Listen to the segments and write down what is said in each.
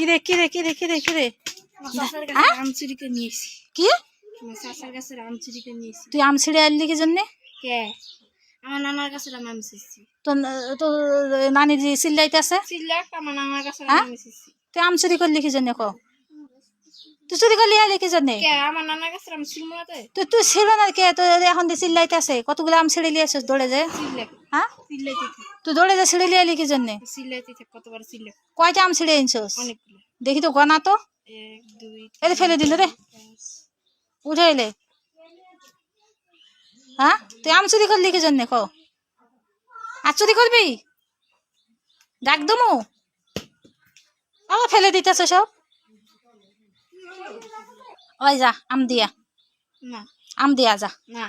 কি রে কি রে কি রে কি রে কি? রে আমার চাচার হ্যাঁ? কাছে আম নিয়েছি কি আম নিয়েছি। তুই আম ছিঁড়ে আনলি কি জন্যে? কে? আমার নানার কাছে আম তো তো নানি চিল্লাইতে আছে সিল্লাক আমার নানার কাছে হ্যাঁ? আম এসেছি তুই আম চুরি করলি কি জন্যে ক তুই চুরি করলি আলি কি জন্যে কে আমার নানার কাছে আম ছিল না তো তুই তুই ছিল না কে? তুই এখন দিয়ে চিল্লাইতে আছে। কতগুলো আম ছিঁড়ে লিয়ে আসিস দৌড়ে যায় সিল্লাক হ্যাঁ? তুই দৌড়ে যা ছিঁড়ে লিয়ে আলি কি জন্যে সিল্লাইতে কতবার সিল্লাক কয়টা আম ছিঁড়ে আনছিস দেখি তো গনা তো। এক দুই এলে ফেলে দিল রে। উঠে এলে। হ্যাঁ? তুই আম চুরি করলি কি জন্যে ক? আর চুরি করবি? ডাক দমু আবার ফেলে দিতেছে সব? ওই যা আম দিয়া না আম দিয়া যা না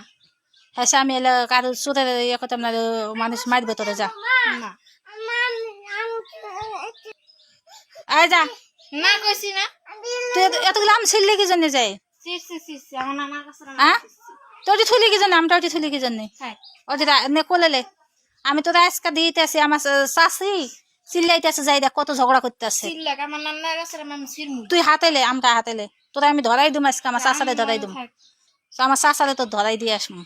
হ্যাঁ আমি এলে কারও সুদের ইয়ে করতাম না মানুষ মারবে তোরে যা না আয় যা না কইছি না তুই এতগুলো আম ছিললি কি জন্য হ্যাঁ তোর থুলি কি জন্য আমটা ওটি থুলি কি জন্য ও যে রা- নে কোলেলে আমি তো আজকে দিতে আছি আমার শাশি চিল্লাইতে আছে যাই দেখ কত ঝগড়া করতে আছে তুই হাতেলে আমটা হাতেলে তোরা আমি ধরাই দিম আজকে আমার শাশারে ধরাই দিম। আমার শাশারে তো ধরাই দিয়ে আসম।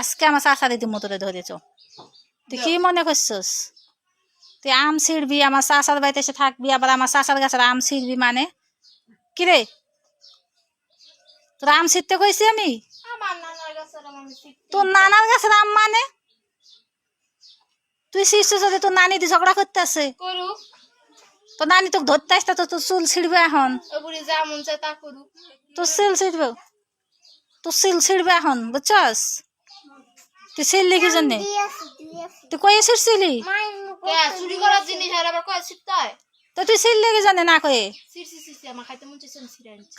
আজকে আমার শাশারে দিম তোরে ধরেছ তুই কি মনে করছিস? তুই আম ছিড়বি আমার শাশার বাড়িতে এসে থাকবি আবার আমার শাশার গাছের আম ছিড়বি মানে? কিরে? তোর আম ছিঁড়তে কইছি আমি? তোর নানার গাছের আম মানে? তুই শিষ্য যদি তোর নানি দিয়ে ঝগড়া করতে আছে তোর নানি তোকে ধরতে আসতে তো তোর চুল ছিড়বে এখন। তা তোর চুল ছিড়বে। তোর চুল ছিড়বে এখন বুঝছস? তুই ছিড়লি কি জন্যে? তুই কয়ে ছিড়ছিলি? কে চুরি করার জিনিস আর আবার কয় ছিটতে তো তুই ছিড়লি কি জানে না কয়ে?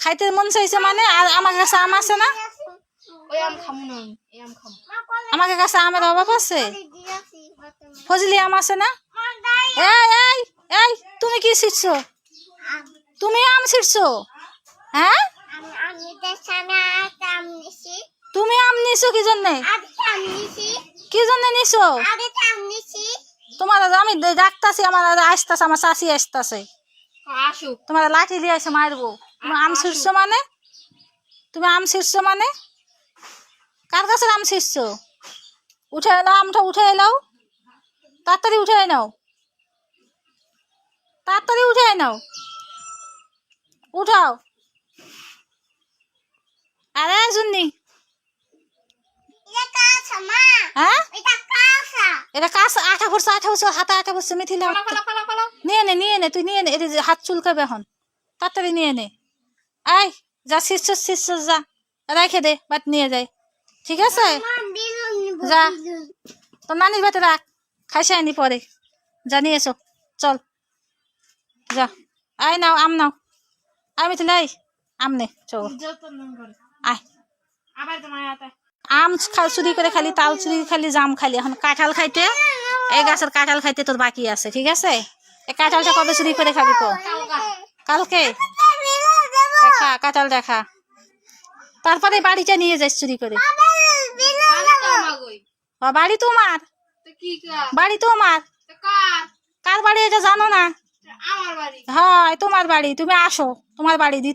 খাইতে মন চাইছে মন চাইছে মানে? আর আমার কাছে আম আছে না? ওই আম খামু না আমি এই আম খামু। আমার কাছে আমের অভাব আছে? ফজলি আম আছে না? এই এই! এই তুমি কি ছিড়ছো তুমি আম ছিড়ছো হ্যাঁ? তুমি আম নিছো কি জন্যে কি জন্য নিছো? তোমার আমি ডাকতাছি আমার আসতাছে আমার শাশি আসতাছে। আসুক। তোমার লাঠি দিয়ে এসে মারবো। তুমি আম ছিড়ছো মানে? তুমি আম ছিড়ছো মানে? কার কাছে আম ছিড়ছো উঠে এলাও আমটা উঠে এলাও তাড়াতাড়ি উঠে নাও। তাড়াতাড়ি উঠে নাও। উঠাও। আরে জুন্নি। হ্যাঁ? এটা কাজ পড়ছে পড়ছে হাতে পড়ছে নিয়ে নে নিয়ে নে তুই নিয়ে নে এটা যে হাত চুলকাবে এখন। তাড়াতাড়ি নিয়ে নে। আয় যা শীর্ষ শীর্ষ যা। রেখে দে বাট নিয়ে যাই। ঠিক আছে? যা। তো নানির বাতে রাখ। খাইছে আনি পরে। যা নিয়ে চল। যা আয় নাও আম নাও আয় মিথিলা আয় আম নে করে আয় আম চুরি করে খালি তাল চুরি খালি জাম খালি এখন কাঁঠাল খাইতে এই গাছের কাঁঠাল খাইতে তোর বাকি আছে ঠিক আছে এই কাঁঠালটা কবে চুরি করে খাবি তো কালকে দেখা কাঁঠাল দেখা তারপরে বাড়িটা নিয়ে যাস চুরি করে ও, বাড়ি তোমার বাড়ি তোমার তো কার কার বাড়ি এটা জানো না হয় তোমার বাড়ি তুমি আসো তোমার বাড়ি দিতে